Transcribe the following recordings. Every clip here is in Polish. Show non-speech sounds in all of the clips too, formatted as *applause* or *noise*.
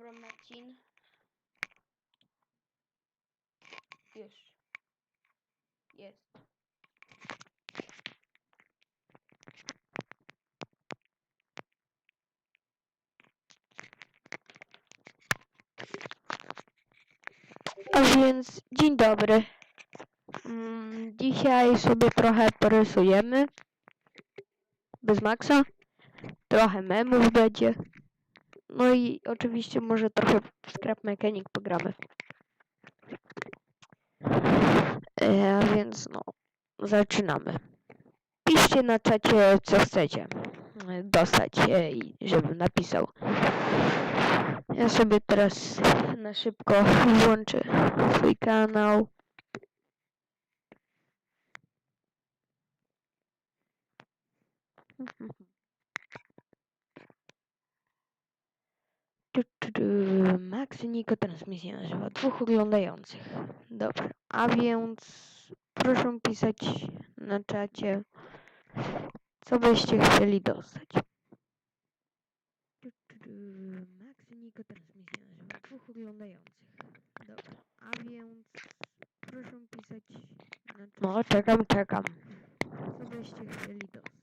Dobra, Marcin. Już. Jest. A więc dzień dobry. Mm, Dzisiaj sobie trochę porysujemy. Bez Maxa. Trochę memów będzie. No i oczywiście może trochę w Scrap Mechanic pogramy. E, więc no, zaczynamy. Piszcie na czacie co chcecie e, dostać, e, i żebym napisał. Ja sobie teraz na szybko włączę swój kanał. Tu, tu, tu. Max Niko transmisja nazywa dwóch oglądających. Dobra, a więc proszę pisać na czacie, co byście chcieli dostać. Max Niko transmisja nazywa dwóch oglądających. Dobra, a więc proszę pisać na czacie. No, czekam, czekam. Co byście chcieli dostać.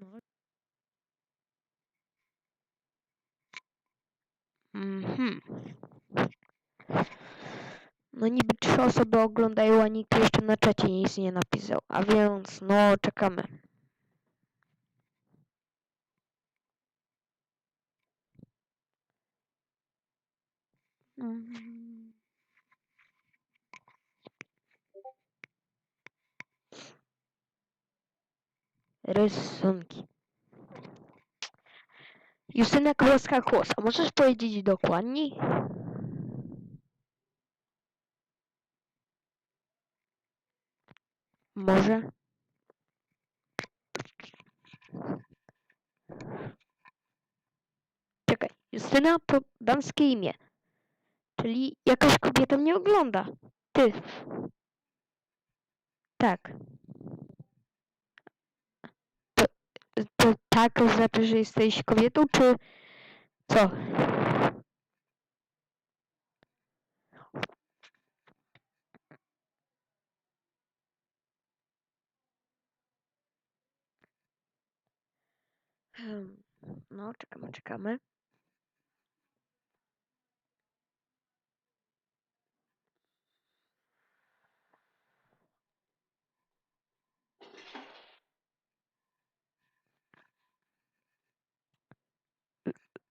No. Mhm. No osoby oglądają, a nikt jeszcze na czacie nic nie napisał. A więc no czekamy. Rysunki. Justyna Kowalska-Kłos, a możesz powiedzieć dokładniej? Może? Czekaj, Justyna to damskie imię. Czyli jakaś kobieta mnie ogląda. Ty. Tak. To, to tak znaczy, że jesteś kobietą, czy co? No, czekamy, czekamy.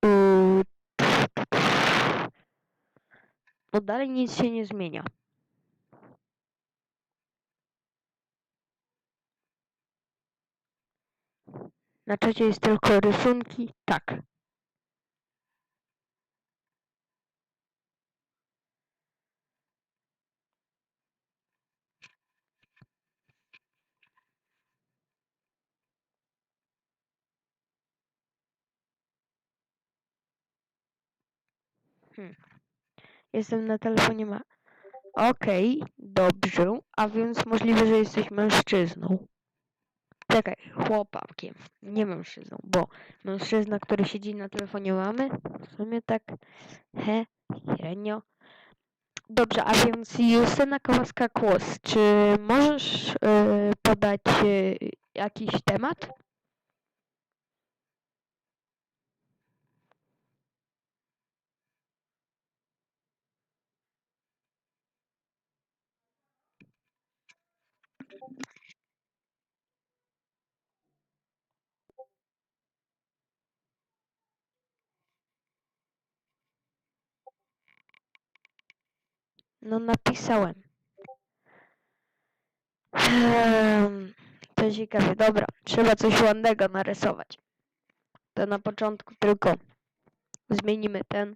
Yy, No dalej nic się nie zmienia. Na czacie jest tylko rysunki. Tak. Hmm. Jestem na telefonie ma. Okej, dobrze. A więc możliwe, że jesteś mężczyzną. Czekaj, chłopakiem, nie mężczyzną, bo mężczyzna, który siedzi na telefonie mamy, w sumie tak, he, średnio. Dobrze, a więc Justyna Kowalska-Kłos, czy możesz y, podać y, jakiś temat? No napisałem. Hmm, to ciekawe, dobra, trzeba coś ładnego narysować. To na początku tylko zmienimy ten,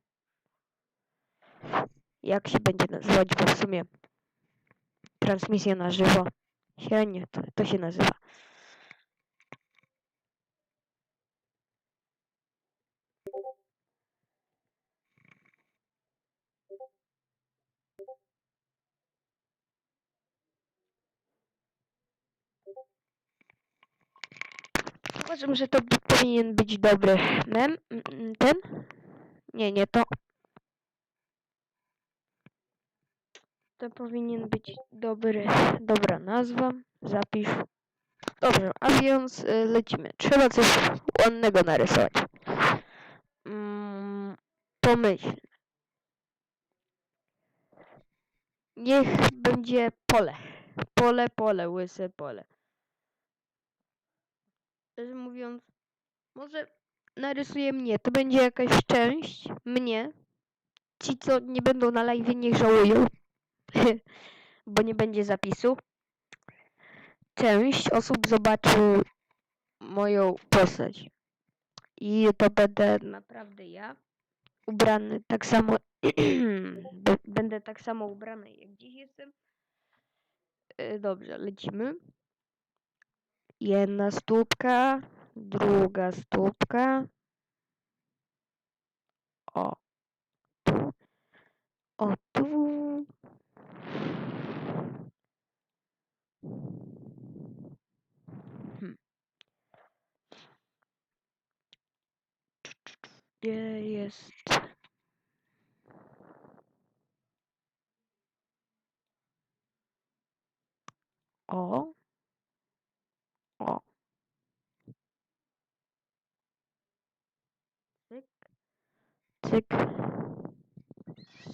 jak się będzie nazywać, bo w sumie transmisja na żywo, średnio to, to się nazywa. Uważam, że to powinien być dobry mem. Mm, Ten? Nie, nie to. To powinien być dobry, dobra nazwa. Zapisz. Dobrze, a więc y, lecimy. Trzeba coś ładnego narysować. Mm, pomyśl. Niech będzie pole. Pole, pole, łyse pole. Szczerze mówiąc, może narysuję mnie. To będzie jakaś część mnie. Ci, co nie będą na live, niech żałują. *laughs* Bo nie będzie zapisu. Część osób zobaczy moją postać. I to będę naprawdę ja. Ubrany tak samo. *clears throat* będę tak samo ubrany jak dziś jestem. Y, Dobrze, lecimy. Jedna stópka, druga stópka. O, tu. O, tu. Hmm. Gdzie jest? O. Cyk. Cyk.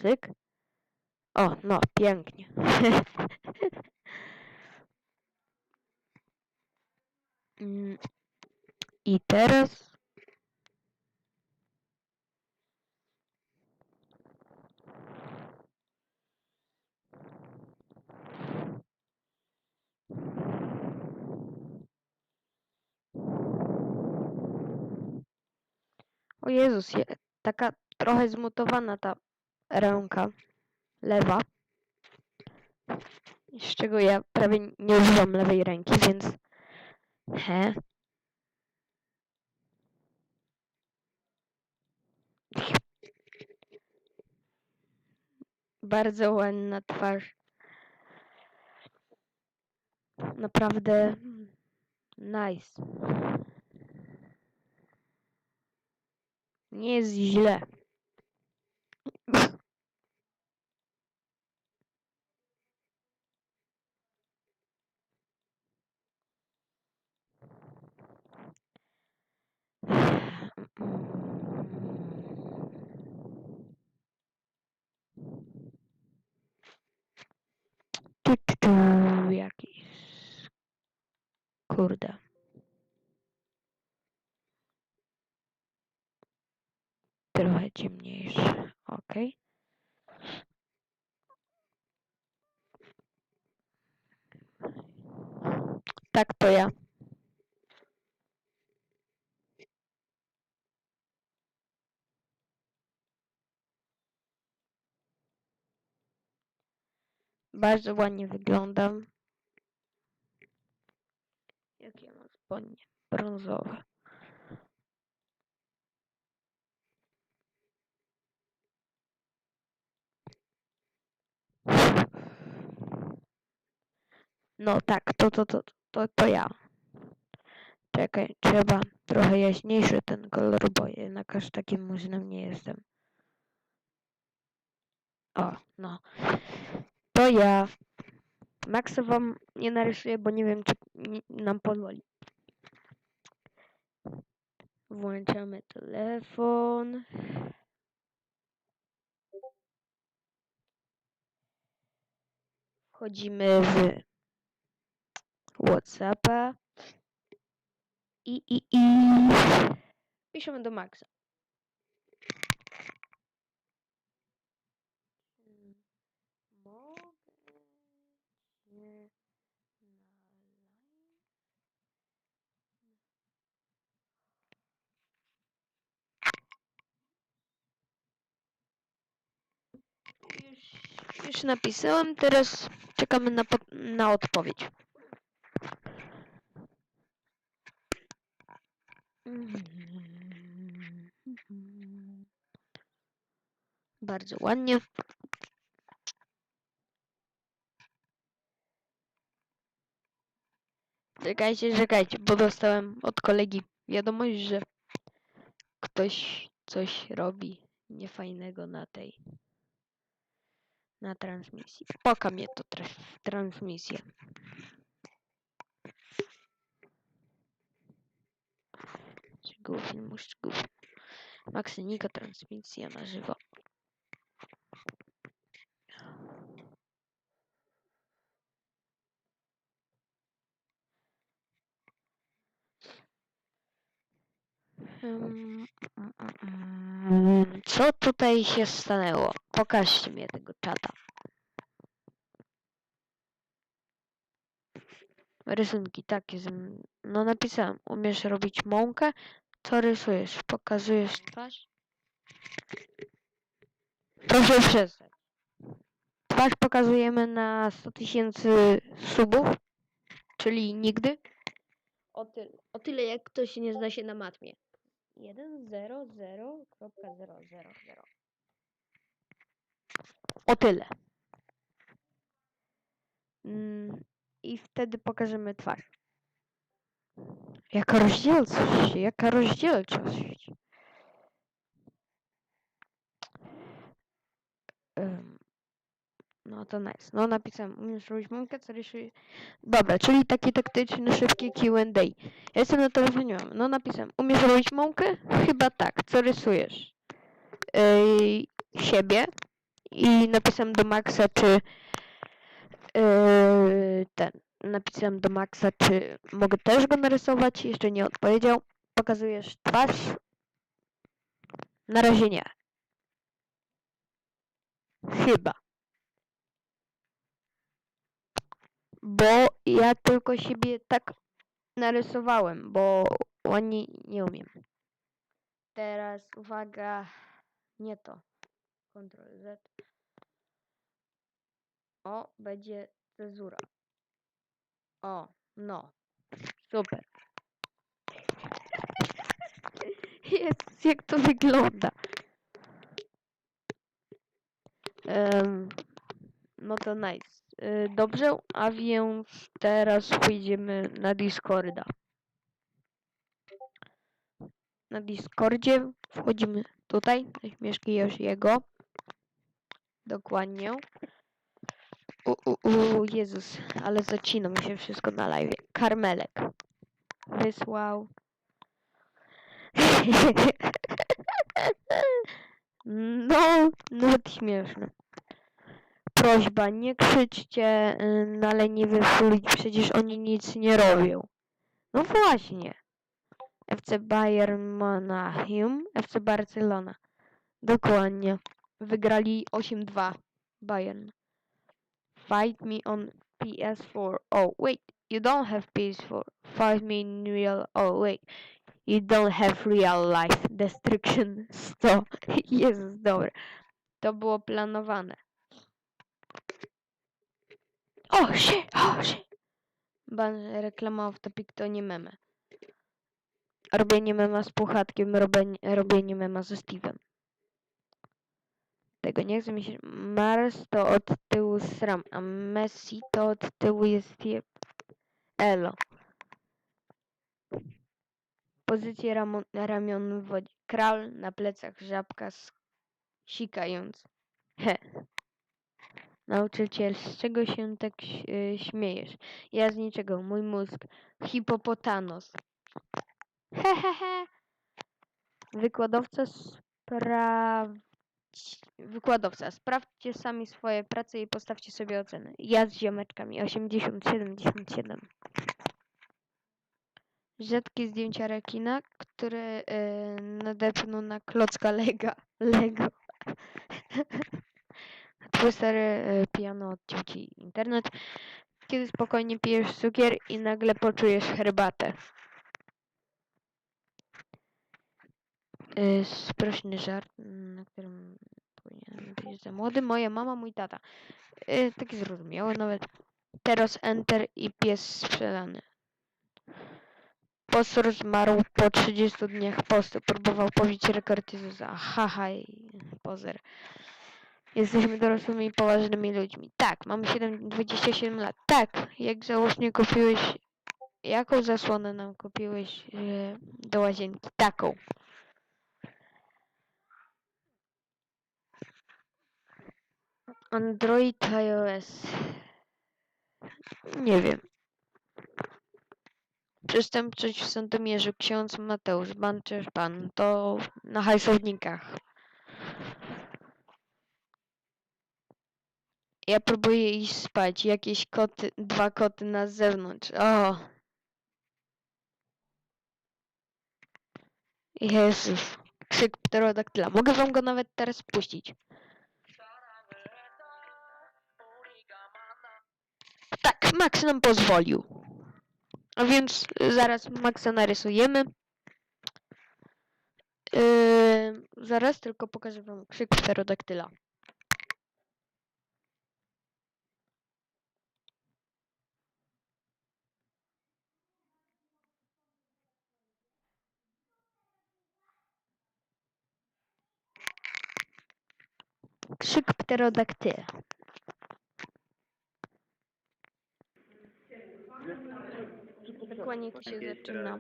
Cyk. O, no, pięknie. *laughs* I teraz O Jezus, je, taka trochę zmutowana ta ręka lewa. Z czego ja prawie nie używam lewej ręki, więc he. Bardzo ładna twarz. Naprawdę nice. Nie jest źle. Tu, tu, tu, jakiś. Kurde. Trochę ciemniejszy. Ok. Tak to ja. Bardzo ładnie wyglądam. Jakie ja mam spodnie? Brązowe. No tak, to, to, to, to, to ja. Czekaj, trzeba trochę jaśniejszy ten kolor, bo jednak aż takim murzynem nie jestem. O, no. To ja. Maxa wam nie narysuję, bo nie wiem, czy nam pozwoli. Włączamy telefon. Wchodzimy w Whatsappa. I, i, i. Piszemy do Maxa. Już, napisałem, teraz czekamy na, na odpowiedź. Bardzo ładnie. Czekajcie, czekajcie, bo dostałem od kolegi wiadomość, że ktoś coś robi niefajnego na tej na transmisji. Poka mnie to tra- transmisję. Szczegóły filmu, szczegóły. Maksynika, transmisja na żywo. Ym, mm, mm, mm. Co tutaj się stanęło? Pokażcie mi tego czata. Rysunki takie. No napisałem, umiesz robić mąkę? Co rysujesz? Pokazujesz twarz? Proszę przestać. Twarz pokazujemy na 100 tysięcy subów, czyli nigdy. O tyle, o tyle jak ktoś nie zna się na matmie. 100.000. O tyle. Mm, I wtedy pokażemy twarz. Jaka rozdzielczość, jaka rozdzielczość. Em, No to nice. No napisałem, umiesz robić mąkę, co rysuje... Dobra, czyli taki taktyczny, szybki Q&A. Ja jestem na telefonie, mam. no napisałem, umiesz robić mąkę? Chyba tak, co rysujesz? Siebie. I napisałem do Maxa, czy ten, napisałem do Maxa, czy mogę też go narysować, jeszcze nie odpowiedział. Pokazujesz twarz? Na razie nie. Chyba. Bo ja tylko siebie tak narysowałem, bo ładnie nie umiem. Teraz uwaga, nie to. Ctrl Z. O, będzie cezura. O, no. Super. *laughs* Jezus, jak to wygląda. Em, no to nice. Y, Dobrze, a więc teraz pójdziemy na Discorda. Na Discordzie wchodzimy tutaj, na śmieszki Yoshiego. Dokładnie. U, u, u, Jezus, ale zacina mi się wszystko na live. Karmelek. Wysłał. *laughs* No, nawet śmieszne. Prośba, nie krzyczcie y, na leniwych ludzi, przecież oni nic nie robią. No właśnie. FC Bayern Monachium, FC Barcelona. Dokładnie. Wygrali 8-2 Bayern. Fight me on PS4. Oh, wait. You don't have PS4. Fight me in real... Oh, wait. You don't have real life. Destruction *laughs* 100. Jezus, dobra. To było planowane. O, się, o, się. Ban reklama Autopic to nie memy. Robienie mema z Puchatkiem, robienie, robienie mema ze Steve'em. Tego nie chcę się... Mars to od tyłu sram, a Messi to od tyłu jest je... Elo. Pozycje ramo, ramion w wodzie. Kral na plecach, żabka sikając. He. Nauczyciel, z czego się tak y, śmiejesz? Ja z niczego, mój mózg. Hipopotanos. He, he, he. Wykładowca spraw... Wykładowca, sprawdźcie sami swoje prace i postawcie sobie oceny. Ja z ziomeczkami 80, 77. Rzadkie zdjęcia rekina, które yy, nadepną na klocka lega, Lego. *laughs* Twój stary yy, piano odciął ci internet. Kiedy spokojnie pijesz cukier i nagle poczujesz herbatę. Yy, sprośny żart, na którym powinienem być za młody. Moja mama, mój tata. Yy, taki zrozumiały nawet. Teraz enter i pies sprzedany. Postor zmarł po 30 dniach postu. Próbował pobić rekord Jezusa. Haha, pozer. Jesteśmy dorosłymi i poważnymi ludźmi. Tak, mam 7, 27 lat. Tak, jak żałośnie kupiłeś Jaką zasłonę nam kupiłeś e, do łazienki? Taką. Android iOS. Nie wiem. Przestępczość w Sandomierzu. Ksiądz Mateusz Banczeszpan. To na hajsownikach. Ja próbuję iść spać. Jakieś koty, dwa koty na zewnątrz. O! Jezus. Krzyk pterodaktyla. Mogę wam go nawet teraz puścić. Tak, Max nam pozwolił. A więc zaraz Maxa narysujemy. Yy, zaraz tylko pokażę wam krzyk pterodaktyla. Krzyk pterodaktyla. Dokładnie to się zaczyna.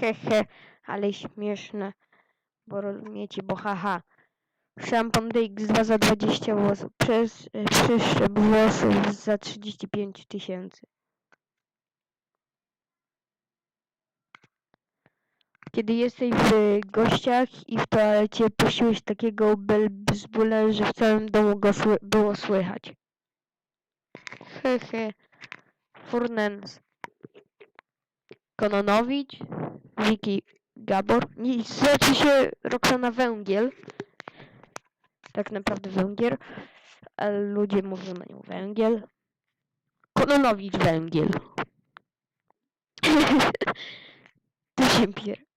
Hehe, ale śmieszne. Bo rozumiecie, bo haha. Szampon DX2 za 20 włosów. Przez y, przyszczep włosów za 35 tysięcy. Kiedy jesteś w gościach i w toalecie puściłeś takiego belbzbula, że w całym domu go sły było słychać. Hehe. Furnens. Kononowicz. Wiki Gabor. Nie, znaczy się Roxana Węgiel. Tak naprawdę Węgier. Ale ludzie mówią na nią Węgiel. Kononowicz Węgiel. *laughs* tu się pier...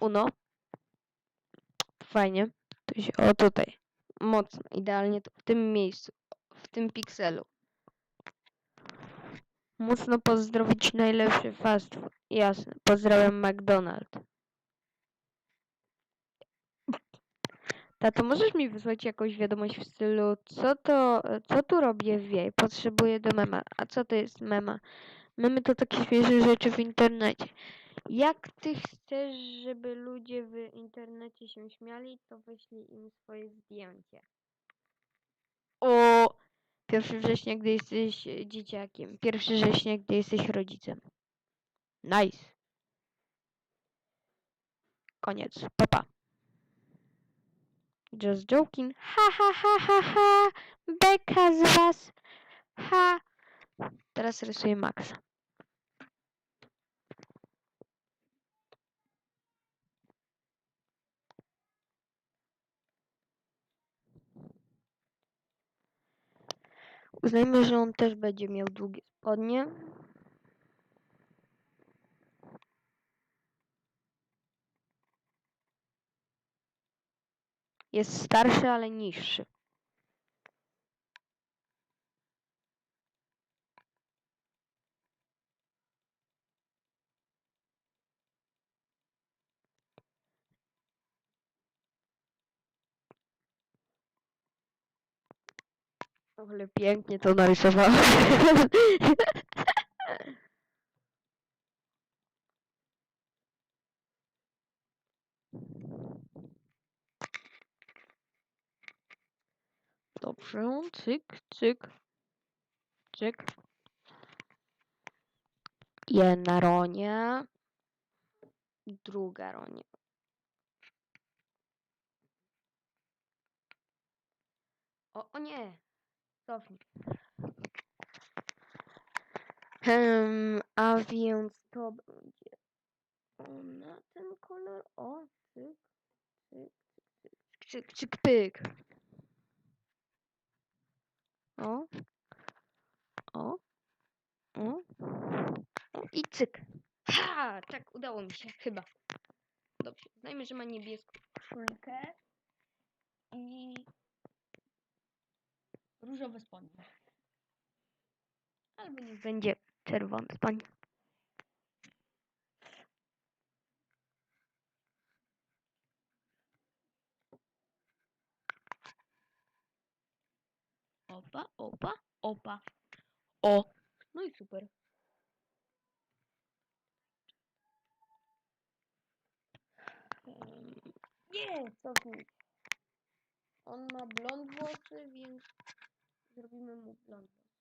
Uno. Fajnie. Tu się, o tutaj. Mocno. Idealnie w tym miejscu. W tym pikselu. Mocno pozdrowić najlepszy fast food. Jasne. Pozdrawiam McDonald's. Tato, możesz mi wysłać jakąś wiadomość w stylu, co to, co tu robię wie, potrzebuję do mema. A co to jest mema? Memy to takie śmieszne rzeczy w internecie. Jak ty chcesz, żeby ludzie w internecie się śmiali, to wyślij im swoje zdjęcie. O! 1 września, gdy jesteś dzieciakiem. 1 września, gdy jesteś rodzicem. Nice. Koniec. Papa. Just joking. Ha, ha, ha, ha, ha. Beka z was. Ha. Teraz rysuję Maxa. Uznajmy, że on też będzie miał długie spodnie. Jest starszy, ale niższy. Ale pięknie to narysowałem. Dobrze, cyk, cyk, cyk. Jedna ronia. Druga ronia. O, o nie! Cofnij. Hmm, a więc to będzie o, na ten kolor. O, cyk, cyk, cyk, cyk, cyk, pyk. O, o, o, o i cyk. Ha! Tak, udało mi się, chyba. Dobrze, znajmy, że ma niebieską koszulkę i różowe spodnie. Albo niech będzie czerwone spodnie. Opa, opa, opa. O! No i super. Mm. Nie, cofnij. On ma blond włosy, więc zrobimy mu blond włosy.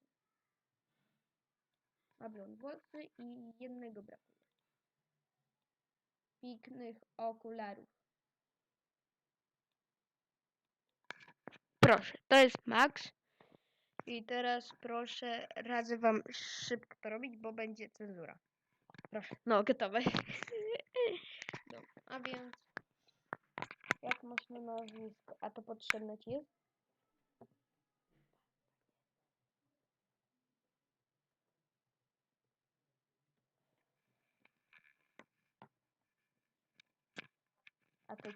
Ma blond włosy i jednego brakuje. Pięknych okularów. Proszę, to jest Max. I teraz proszę, radzę wam szybko to robić, bo będzie cenzura. Proszę, no gotowe. *laughs* A więc jak masz na nazwisko? A to potrzebne ci jest?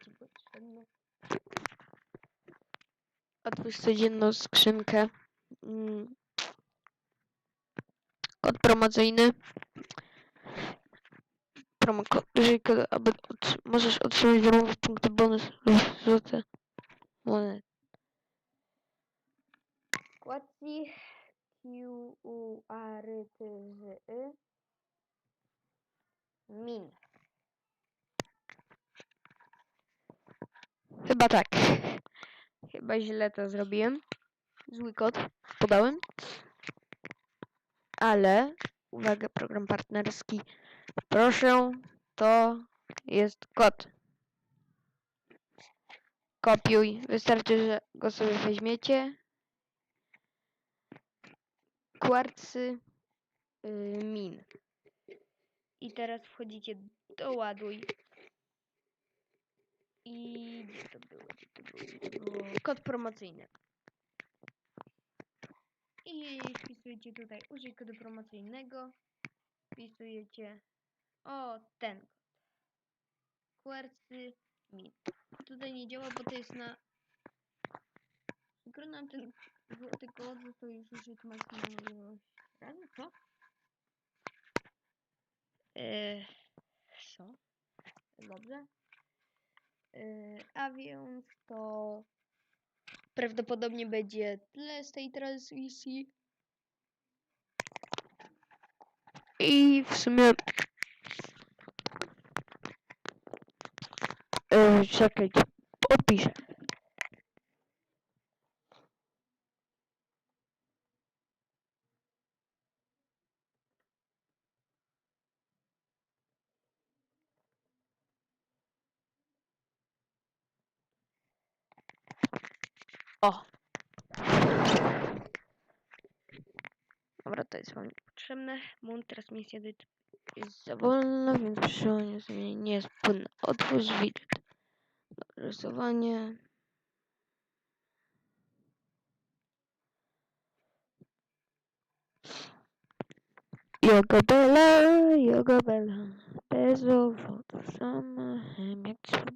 Ci potrzebne? Otwórz codzienną skrzynkę. Mm. Kod promocyjny. Promo, ko- jeżeli kod, aby możesz otrzymać darmowe punkty bonus lub złote monet. Kładzi Q U A R T Z Y Min. Chyba tak. *laughs* Chyba źle to zrobiłem. Zły kod podałem. Ale, uwaga, program partnerski. Proszę, to jest kod. Kopiuj. Wystarczy, że go sobie weźmiecie. Kwarcy yy, min. I teraz wchodzicie do ładuj. I gdzie to było? To to? Kod promocyjny. I wpisujecie tutaj użyj kodu promocyjnego. Wpisujecie o ten kod. Kwercy min. Tutaj nie działa, bo to jest na Skoro nam ten złoty kod został już użyty maksymalną ilość razy, co? Eee, co? Dobrze. Eee, a więc to prawdopodobnie będzie tyle z tej transmisji. I w sumie. Yy, czekajcie. Odpiszę. O. Dobra, to jest wam Potrzebne. Mun transmisja jest za wolno, więc przełamie sobie nie jest płynne. Otwórz widget. Rysowanie. Yoga Bella, Yoga Bella. Bez owocu, sama, jak